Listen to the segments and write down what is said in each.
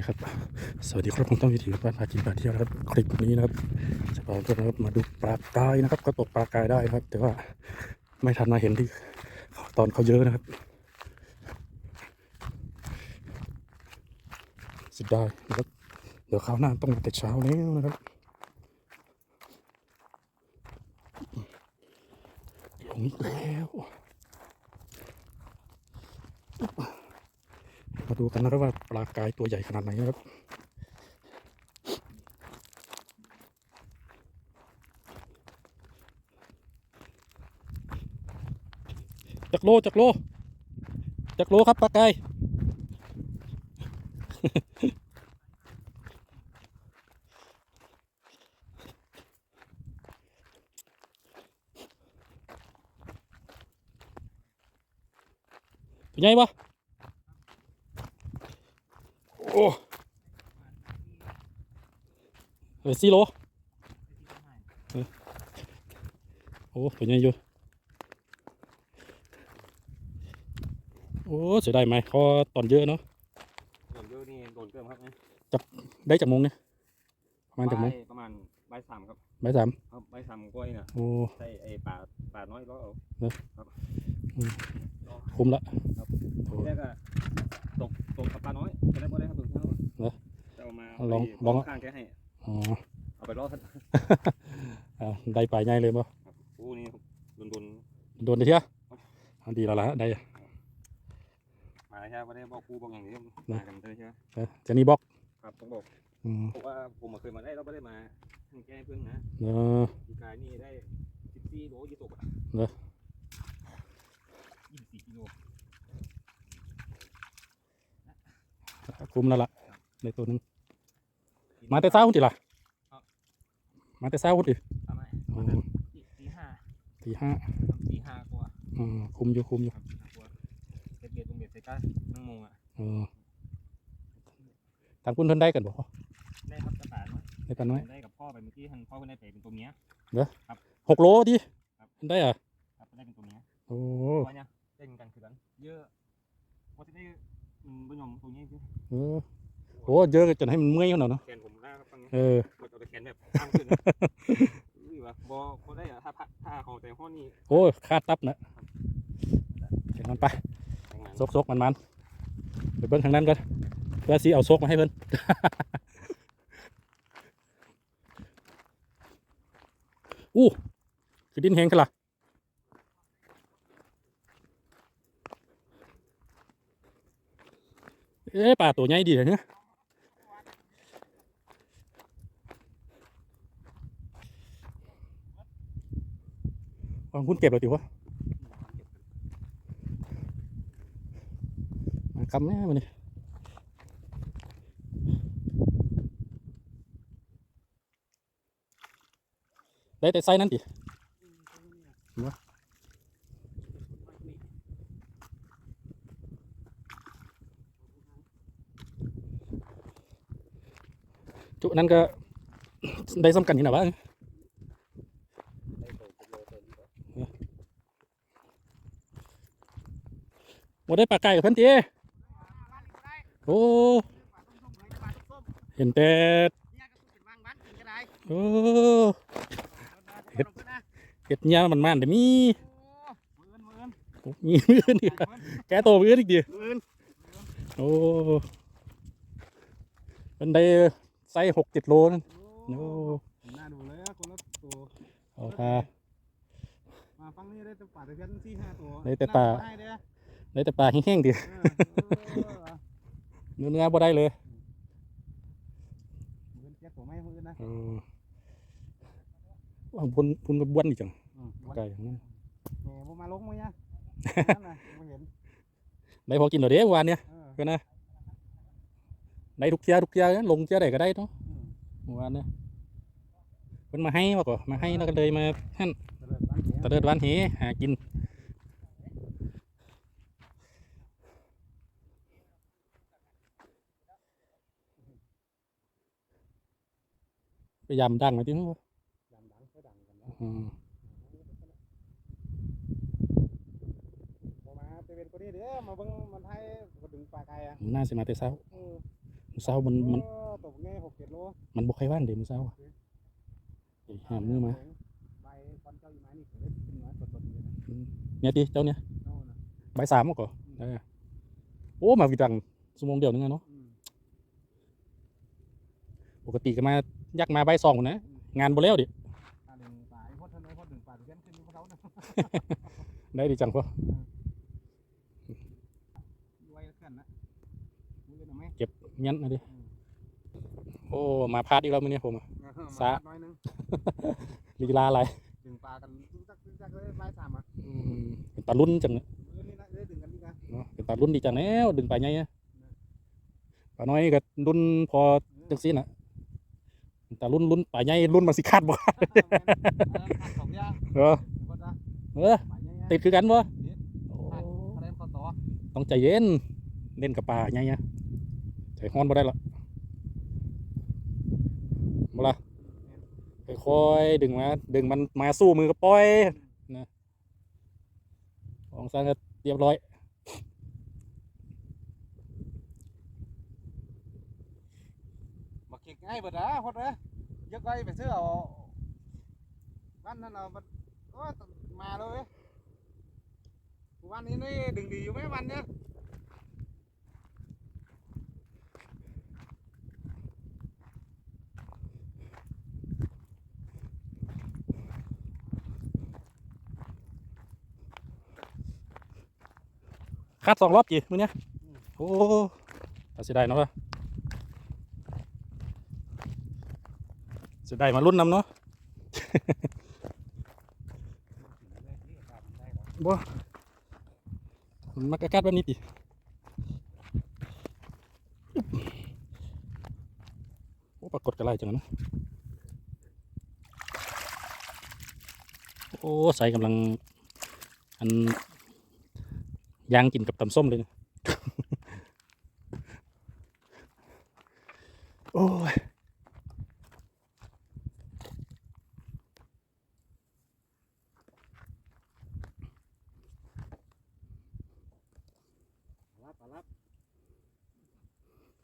คครับ สวัสดีครับผมต้องวิถีบ้านพากินพาเที่ยวนะครับ คลิปนี้นะครับจะพาทุกคนนะครับมาดูปลากายนะครับ ก็ตกปลากายได้นะครับ แต่ว่าไม่ทันมาเห็นที่ตอนเขาเยอะนะครับเสิได้นะครับ เดี๋ยวคราวหน้าต้องมาแต่เช้าแล้วนะครับ ลงแล้ว มาดูกันนะครับว่าปลากายตัวใหญ่ขนาดไหนนะครับจักโลจักโลจักโลครับปลากายเป็นไงวะ โอ้เออสี่โลเออโอ้เป็นไงอยู่โอ้เสียดายไหมเขาตอนเยอะเนาะโดนเยอะนี่โดนเกินครับเนี่ยได้จากโมงเนี่ยประมาณจากโมงบ่ยประมาณใบายสามครับบ่ายสามครับใบายสามกล้วยน่ะโอ้ใส่ไอ้ป่าป่าน้อยร้อยเอาคุ้มละทีแรกก็ ตกตกกับปลาน้อยจะได้บ่ได้ครับตกเท่าเหรอจะเอามาลองไปลอง ข้างแกให้อ๋อเอาไปรอดครับอ่าได้ปลาใหญ่เลยบ่โอ้นี่โดนโดนโดนได้เที่ยอ่าดีแล้วล่ะได้มาใช่ไหมไม่ได้บอกครูบอกอย่างนี้นะมากันเลยใช่ไหมเออจะนี่บอกครับต้องบอกอืมเพราะว่าผมมาเคยมาได้เราไม่ได้มาให้แก้เพื่อนนะเออ ปีกายนี่ได้สิบสี่โลยี่สิบอะเหรอ ยี่สิบสี่กิโล คุ้มแล้วล่ะในตัวหนึงมาแต่เช้าคุณติล่ะมาแต่เช้าคุณติทำไมอ๋อตีห้าตีห้าตีห้ากว่าอืมคุ้มอยู่คุ้มอยู่ครับตีห้ากว่าเบ็ดเบ็ดตรงเบ็ดใส่ก้านั่งมงอะเออทางคุณเพิ่นได้กันบ่ได้ครับกระต่ายเนาะได้กันน้อยได้กับพ่อไปเมื่อกี้ท่านพ่อเพิ่นได้ไปเป็นตัวเมีย หกโลดิครับ ได้เหรอะครับได้เป็นตัวเมียโอ้ตัวเนี้ยเต้นกันคือกันเยอะพอจะได้ อืมบุญยมตัวนี้คือเออโอ้เยอะจนให้มันเมื่อยขนาดเนาะแขนผมหน้าครับฟังนี้เออกดเอาแต่แขนแบบตั้งขึ้นนะอุ้ยวะบอบอได้อะถ้าพะถ้าของแต่ห้อนี่โอ้คาดตับนะเห็นมันไปแต่งงานซกซกมันมันไปเบิ้งทางนั้นก่อนเพื่อสิเอาซกมาให้เพิ่นอู้คือดินแห้งกันล่ะ เอ๊ปลาตัวใหญ่ดีเลยเนี่ยวางคุณเก็บเลยติวะมากำแน่มันนี่ได้แต่ไซนั้นดิ จุนั้นก็ได้สำคัญที่ไหนวะได้โตเป็นโมที่หมดได้ปลาไก่กับเพิ่นตีโอ้เห็นแต่โอ้เห็ดเห็ดเนี้ยมันมันแต่มีโอ้มีมือนี่แกโตมืออีกดิโอ้เป็นได้ ไซส์หกเจ็ดโลนั่นโอ้น่าดูเลยอะคนละตัวเอาท่ามาฟังนี่ได้แต่ป่าตะเพียนสี่ห้าตัวได้แต่ปลาให้เด้อได้แต่ปลาแห้งๆดิเออเออเนื้อเนื้อบ่ได้เลยมือเจ็บตัวไม่มือนะเออว่าพุ่นพุ่นก็บ้วนอีกจังอืมไก่อย่างนั้นแหมบ่มาลงมั้ยเนี่ยนั่นน่ะบ่เห็นได้พอกินหน่อยเด้อวานเนี่ยเออก็นะ ได้ทุกเที่ยทุกเที่ยลงเที่ยใดก็ได้เนาะอืมเมื่อวานเนี่ยเพิ่นมาให้มาก่อนมาให้แล้วก็เลยมาหั่นเจริญบ้านเหี้ยตะเลิดวันเหหากินพยายามดังไว้ที่นู้นยามดังก็ดังกันเนาะอืมบ่มาไปเป็นคนนี้เด้อมาเบิ่งมันให้บ่ดึงปลาไก่อะน่าสิมาแต่เช้า เออเช้ามันมันโอ้ตกง่ายหกเจ็ดโลมันบ่ใครว่านเดี๋ยวมื้อเช้าอะไอ้หามมือมาใบตอนเจ้าอยู่ไม้นี่เดี๋ยวได้กินน้อยสดๆเลยนะเนี่ยดิเจ้าเนี่ยเอานะใบายสามก่อนเออโอ้มาวิดังชั่วโมงเดียวนึงอะเนาะอืมปกติก็มายักมาใบายสองพุ่นนะงานบ่แล้วดิตาหนึ่งป่าไอ้พดเท่านั้นพดหนึ่งป่ งี้ยนะดิ โอ้ มาพลาดอีกแล้วมื้อนี้ผมอะ สะมาน้อยนึงลีลาอะไรดึงปลากันตึ้งตักตึ้งตักเลยไม้สามอะอืมเป็นตาลุ้นจังเนี่ยมือนี่นะได้ดึงกันดีนะเนาะเป็นตาลุ้นดีจังแล้วดึงไปไงอะปลาน้อยก็ลุ้นพอจังซี่น่ะเป็นตาลุ้นลุ้นปลาใหญ่ลุ้นมาสิขาดบ่ขาดสองอย่างเออพดนะเออป่าใหญ่ๆติดคือกันบ่ขาดคะแนนข้อต่อต้องใจเย็นเล่นกับปลาใหญ่อะ ใจฮ้อนบ่ได้ละบ่ละค่อยๆดึงมาดึงมันมาสู้มือก็ปล่อยนะของสร้างก็เรียบร้อยมาเก็กง่ายเบิดนะพอดนะยกไว้ไปซื้อเอาวันนั้นเอามันโอ้ยมาเลยเว้ยวันนี้นี่ดึงดีอยู่ไหมวันเนี้ย คัดสองรอบจีมื้อเนี้ยโอ้ตัดสิได้เนาะเสิได้มารุ่นนำเนาะบ่มันมากระกัดแบบนี้ติโอ้ปรากฏกระไรจังนะโอ้ใส่กำลังอัน ย่างกินกับตำส้มเลยนะโอ้ยรับรับ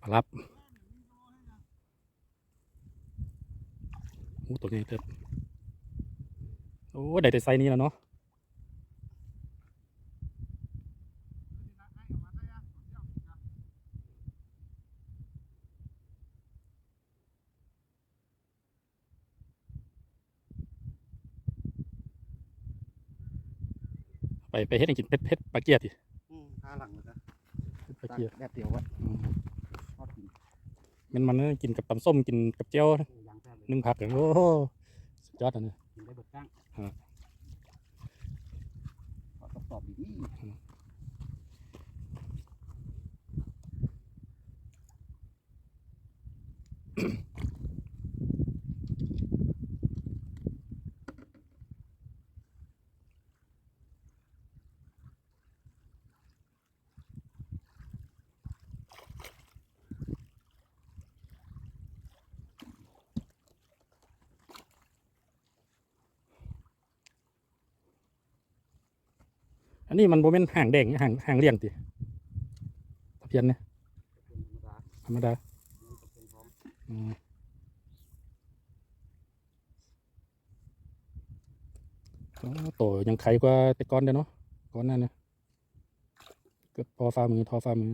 ปลารับโอ้ตัวใหญ่เติบโอ้ได้แต่ไซส์นี้แล้วเนาะ ไปไปเฮ็ดให้กินเผ็ดเผ็ดปลาเกียร์ดิอืมขาหลังเลยนะเผ็ดปลาเกียร์แบบเดียววะอืมทอดกินมันมันๆนะกินกับตำส้มกินกับเจียวยางแท้เลยนึ่งผักอย่างโอ้โหสุดยอดอันนี้กินได้เบิดก้างฮะขอตอบตอบดีอัน นี้มันโมเมนห่างแดงห่างห่างเลี่ยงติตะเพียนเนี่ยนธรรมดาธรรมดาเป็นพร้อมอืมโตยังไขกว่าแต่ก่อนเด้เนาะก่อนหนั้นเนี่ยเกือบพอฝ่ามือทอฝ่ามือ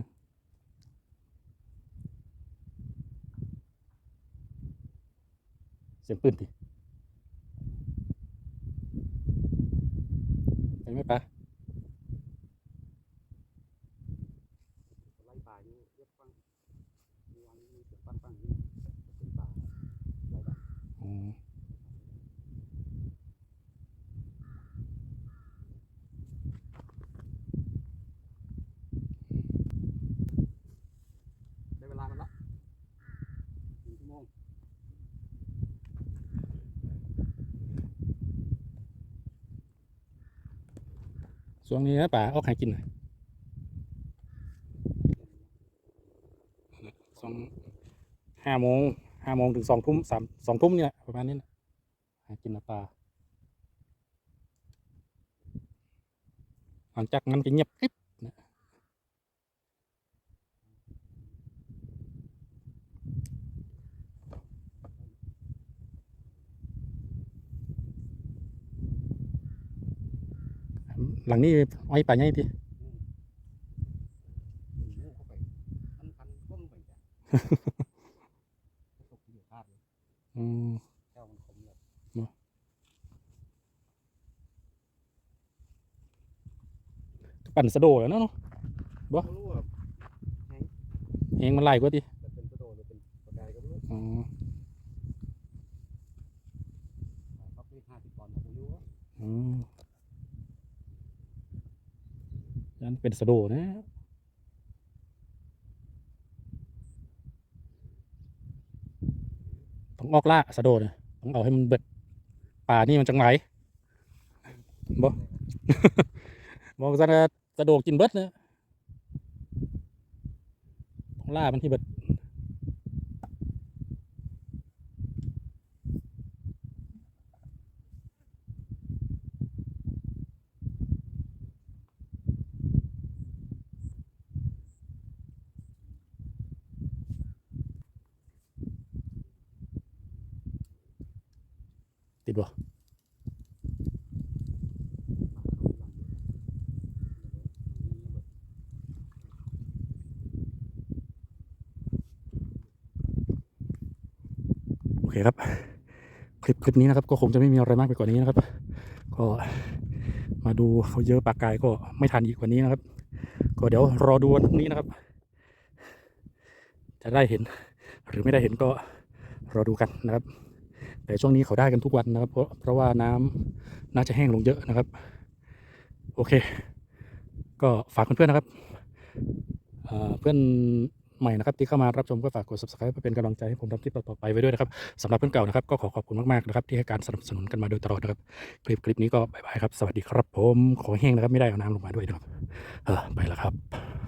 เสียงปืนติไปไหมปะ ไล่ป่าอยู่เรียบฟังมีวันมีเสียงปังปังนี่เป็นป่าล่ป่าอ๋อได้างช่วงช่วงนี้นะป่าออกหากินหน่อย องห้าโมงห้าโมงถึงสองทุ่มสามสองทุ่มเนี่ยประมาณนี้นะกินปลาหลังจากนั้นก็เงียบกริบหลังนี้อ้อยป่าใหดี ปั่นสะโดดแล้วเนาะไม่รู้ว่าเองมันไหลกว่าทีจะเป็นกระโดดหรือเป็นกระไดก็ไม่รู้อ๋อเขาไปห้าสิบปอนด์ผมรู้ว่าอืมนั่นเป็นสะโดดนะต้องออกล่าสะโดดนะต้องเอาให้มันเบิดป่านี่มันจังไหลบ่บอกจะสะ กระโดดกินเบิดนะต้องล่ามันที่เบิดติดบ่ เคครับ คลิปคลิปนี้นะครับ ก็คงจะไม่มีอะไรมากไปกว่านี้นะครับ ก็มาดูเขาเยอะปากกายก็ไม่ทันอีกกว่านี้นะครับ ก็เดี๋ยวรอดูวันพรุ่งนี้นะครับ จะได้เห็นหรือไม่ได้เห็นก็รอดูกันนะครับ แต่ช่วงนี้เขาได้กันทุกวันนะครับ เพราะเพราะว่าน้ำน่าจะแห้งลงเยอะนะครับ โอเค ก็ฝากเพื่อนๆนะครับเพื่อน ใหม่นะครับที่เข้ามารับชมก็ฝากกด subscribe เพื่อเป็นกำลังใจให้ผมทำคลิปต่อๆไปไว้ด้วยนะครับสำหรับเพื่อนเก่านะครับก็ขอขอบคุณมากๆนะครับที่ให้การสนับสนุนกันมาโดยตลอดนะครับคลิปคลิปนี้ก็บายบายครับสวัสดีครับผมขอแห้งนะครับไม่ได้เอาน้ำลงมาด้วยนะครับเออไปแล้วครับ